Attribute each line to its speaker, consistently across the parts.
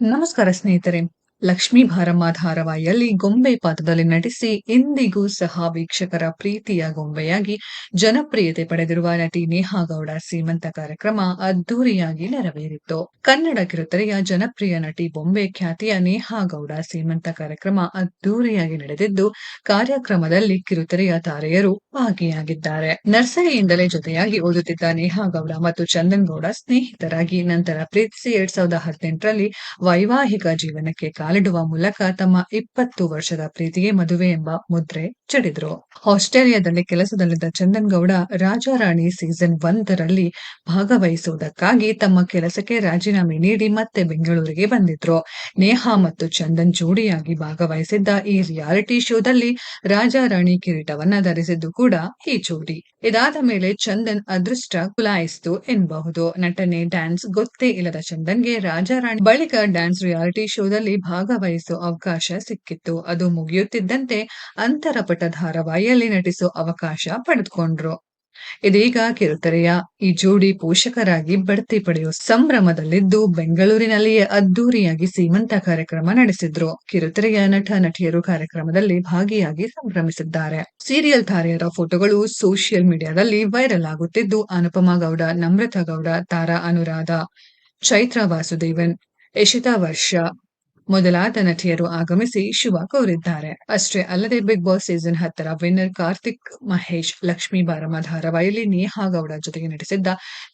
Speaker 1: ನಮಸ್ಕಾರ ಸ್ನೇಹಿತರೆ. ಲಕ್ಷ್ಮೀ ಭಾರಮ್ಮ ಧಾರಾವಾಹಿಯಲ್ಲಿ ಗೊಂಬೆ ಪಾತ್ರದಲ್ಲಿ ನಟಿಸಿ ಇಂದಿಗೂ ಸಹ ವೀಕ್ಷಕರ ಪ್ರೀತಿಯ ಗೊಂಬೆಯಾಗಿ ಜನಪ್ರಿಯತೆ ಪಡೆದಿರುವ ನಟಿ ನೇಹಾ ಗೌಡ ಸೀಮಂತ ಕಾರ್ಯಕ್ರಮ ಅದ್ದೂರಿಯಾಗಿ ನೆರವೇರಿತ್ತು. ಕನ್ನಡ ಕಿರುತೆರೆಯ ಜನಪ್ರಿಯ ನಟಿ ಬೊಂಬೆ ಖ್ಯಾತಿಯ ನೇಹಾ ಗೌಡ ಸೀಮಂತ ಕಾರ್ಯಕ್ರಮ ಅದ್ದೂರಿಯಾಗಿ ನಡೆದಿದ್ದು, ಕಾರ್ಯಕ್ರಮದಲ್ಲಿ ಕಿರುತೆರೆಯ ತಾರೆಯರು ಭಾಗಿಯಾಗಿದ್ದಾರೆ. ನರ್ಸರಿಯಿಂದಲೇ ಜೊತೆಯಾಗಿ ಓದುತ್ತಿದ್ದ ನೇಹಾ ಗೌಡ ಮತ್ತು ಚಂದನ್ ಗೌಡ ಸ್ನೇಹಿತರಾಗಿ ನಂತರ ಪ್ರೀತಿಸಿ ಎರಡ್ ಸಾವಿರದ ಹದಿನೆಂಟರಲ್ಲಿ ವೈವಾಹಿಕ ಜೀವನಕ್ಕೆ ಕಾಲಿಡುವ ಮೂಲಕ ತಮ್ಮ ಇಪ್ಪತ್ತು ವರ್ಷದ ಪ್ರೀತಿಗೆ ಮದುವೆ ಎಂಬ ಮುದ್ರೆ ಚಡಿದ್ರು. ಆಸ್ಟ್ರೇಲಿಯಾದಲ್ಲಿ ಕೆಲಸದಲ್ಲಿದ್ದ ಚಂದನ್ ಗೌಡ ರಾಜಾರಾಣಿ ಸೀಸನ್ ಒಂದರಲ್ಲಿ ಭಾಗವಹಿಸುವುದಕ್ಕಾಗಿ ತಮ್ಮ ಕೆಲಸಕ್ಕೆ ರಾಜೀನಾಮೆ ನೀಡಿ ಮತ್ತೆ ಬೆಂಗಳೂರಿಗೆ ಬಂದಿದ್ರು. ನೇಹಾ ಮತ್ತು ಚಂದನ್ ಜೋಡಿಯಾಗಿ ಭಾಗವಹಿಸಿದ್ದ ಈ ರಿಯಾಲಿಟಿ ಶೋದಲ್ಲಿ ರಾಜಾರಾಣಿ ಕಿರೀಟವನ್ನ ಧರಿಸಿದ್ದು ಕೂಡ ಈ ಜೋಡಿ. ಇದಾದ ಮೇಲೆ ಚಂದನ್ ಅದೃಷ್ಟ ಕುಲಾಯಿಸಿತು ಎನ್ನಬಹುದು ನಟನೆ, ಡ್ಯಾನ್ಸ್ ಗೊತ್ತೇ ಇಲ್ಲದ ಚಂದನ್ಗೆ ರಾಜಾರಾಣಿ ಬಳಿಕ ಡ್ಯಾನ್ಸ್ ರಿಯಾಲಿಟಿ ಶೋದಲ್ಲಿ ಭಾಗವಹಿಸುವ ಅವಕಾಶ ಸಿಕ್ಕಿತ್ತು. ಅದು ಮುಗಿಯುತ್ತಿದ್ದಂತೆ ಅಂತರಪಟ ಧಾರಾವಾಹಿಯಲ್ಲಿ ನಟಿಸೋ ಅವಕಾಶ ಪಡೆದುಕೊಂಡ್ರು. ಇದೀಗ ಕಿರುತೆರೆಯ ಈ ಜೋಡಿ ಪೋಷಕರಾಗಿ ಬಡ್ತಿ ಪಡೆಯುವ ಸಂಭ್ರಮದಲ್ಲಿದ್ದು ಬೆಂಗಳೂರಿನಲ್ಲಿಯೇ ಅದ್ದೂರಿಯಾಗಿ ಸೀಮಂತ ಕಾರ್ಯಕ್ರಮ ನಡೆಸಿದ್ರು. ಕಿರುತೆರೆಯ ನಟ, ನಟಿಯರು ಕಾರ್ಯಕ್ರಮದಲ್ಲಿ ಭಾಗಿಯಾಗಿ ಸಂಭ್ರಮಿಸಿದ್ದಾರೆ. ಸೀರಿಯಲ್ ತಾರೆಯರ ಫೋಟೋಗಳು ಸೋಷಿಯಲ್ ಮೀಡಿಯಾದಲ್ಲಿ ವೈರಲ್ ಆಗುತ್ತಿದ್ದು, ಅನುಪಮಾ ಗೌಡ, ನಮ್ರತಾ ಗೌಡ, ತಾರಾ ಅನುರಾಧ, ಚೈತ್ರ ವಾಸುದೇವನ್, ಯಶಿತಾ ವರ್ಷ ಮೊದಲಾದ ನಟಿಯರು ಆಗಮಿಸಿ ಶುಭ ಕೋರಿದ್ದಾರೆ. ಅಷ್ಟೇ ಅಲ್ಲದೆ ಬಿಗ್ ಬಾಸ್ ಸೀಸನ್ ಹತ್ತರ ವಿನ್ನರ್ ಕಾರ್ತಿಕ್ ಮಹೇಶ್, ಲಕ್ಷ್ಮೀ ಬಾರಮ್ಮ ಧಾರಾವಾಹಿಯಲ್ಲಿ ನೇಹಾ ಗೌಡ ಜೊತೆಗೆ ನಟಿಸಿದ್ದ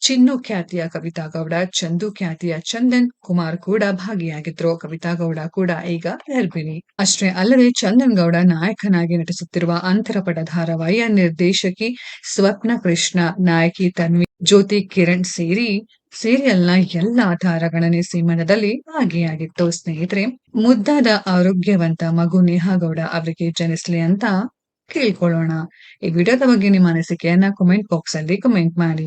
Speaker 1: ಚಿನ್ನು ಖ್ಯಾತಿಯ ಕವಿತಾ ಗೌಡ, ಚಂದು ಖ್ಯಾತಿಯ ಚಂದನ್ ಕುಮಾರ್ ಕೂಡ ಭಾಗಿಯಾಗಿದ್ರು. ಕವಿತಾ ಗೌಡ ಕೂಡ ಈಗ ಗರ್ಭಿಣಿ. ಅಷ್ಟೇ ಅಲ್ಲದೆ ಚಂದನ್ ಗೌಡ ನಾಯಕನಾಗಿ ನಟಿಸುತ್ತಿರುವ ಅಂತರಪಟ ಧಾರಾವಾಹಿಯ ನಿರ್ದೇಶಕಿ ಸ್ವಪ್ನ ಕೃಷ್ಣ, ನಾಯಕಿ ತನ್ವಿ ಜ್ಯೋತಿ ಕಿರಣ್ ಸೇರಿ ಸೀರಿಯಲ್ನ ಎಲ್ಲ ತಾರಗಣನೆ ಸೀಮನದಲ್ಲಿ ಭಾಗಿಯಾಗಿತ್ತು. ಸ್ನೇಹಿತರೆ, ಮುದ್ದಾದ ಆರೋಗ್ಯವಂತ ಮಗು ನೇಹಾಗೌಡ ಅವರಿಗೆ ಜನಿಸ್ಲಿ ಅಂತ ಕೇಳ್ಕೊಳ್ಳೋಣ. ಈ ವಿಡಿಯೋದ ಬಗ್ಗೆ ನಿಮ್ಮ ಅನಿಸಿಕೆಯನ್ನ ಕಮೆಂಟ್ ಬಾಕ್ಸ್ ಅಲ್ಲಿ ಕಮೆಂಟ್ ಮಾಡಿ.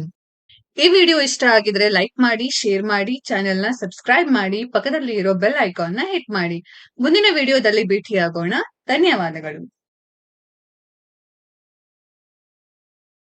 Speaker 1: ಈ ವಿಡಿಯೋ ಇಷ್ಟ ಆಗಿದ್ರೆ ಲೈಕ್ ಮಾಡಿ ಶೇರ್ ಮಾಡಿ ಚಾನೆಲ್ನ ಸಬ್ಸ್ಕ್ರೈಬ್ ಮಾಡಿ ಪಕ್ಕದಲ್ಲಿ ಇರೋ ಬೆಲ್ ಐಕಾನ್ನ ಹಿಟ್ ಮಾಡಿ. ಮುಂದಿನ ವಿಡಿಯೋದಲ್ಲಿ ಭೇಟಿಯಾಗೋಣ. ಧನ್ಯವಾದಗಳು.